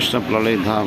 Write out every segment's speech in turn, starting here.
কৃষ্ণপ্লালের ধাম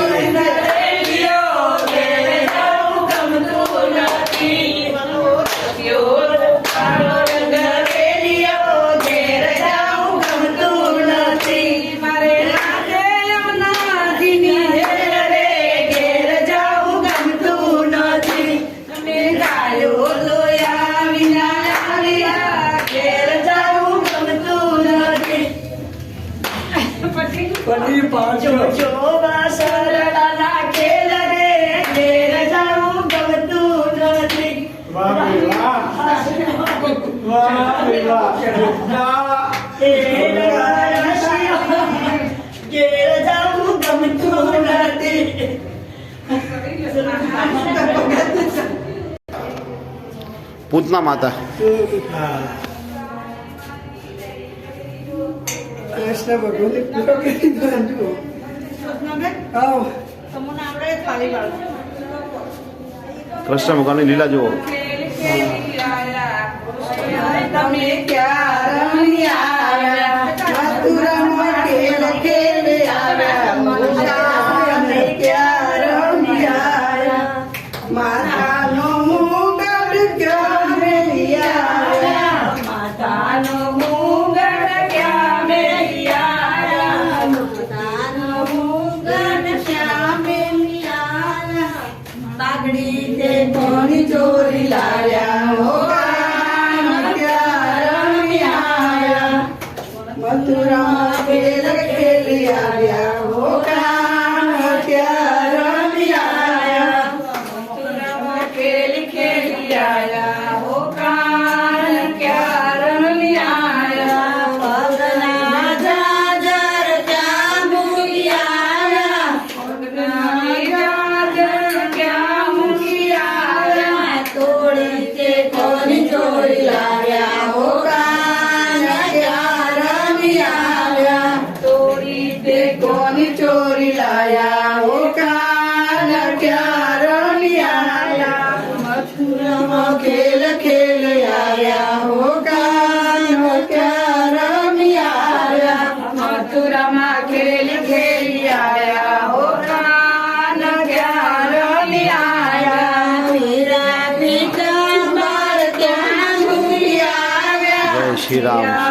पति पाँच जो, जो बासरड़ा ना खेल रे तेर जाऊं गम तू नदी वाह वाह वाह वाह तेरा नशिया तेर जाऊं गम तू नदी पूतना माता हाँ કૃષ્ણ ભગવાનની પૂજા કરી બાંધવો કૃષ્ણ ભગવાનની લીલા જુઓ તમે ક્યાં રમ્યા મથુરા ખેલ ખેલ આવ્યા હો કાનો ક્યાં રમી આવ્યા મથુરામાં ખેલ ખેલ આવ્યા હો કાન ક્યાં રમી આવ્યા મીરા પિતા માર ક્યાં ભૂલી આવ્યા શ્રી રામ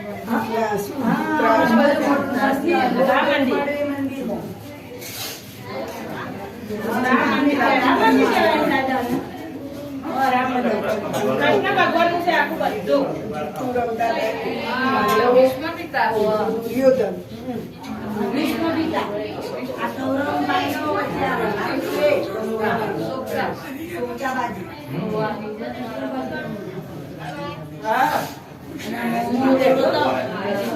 Iya, ah! 我们说到。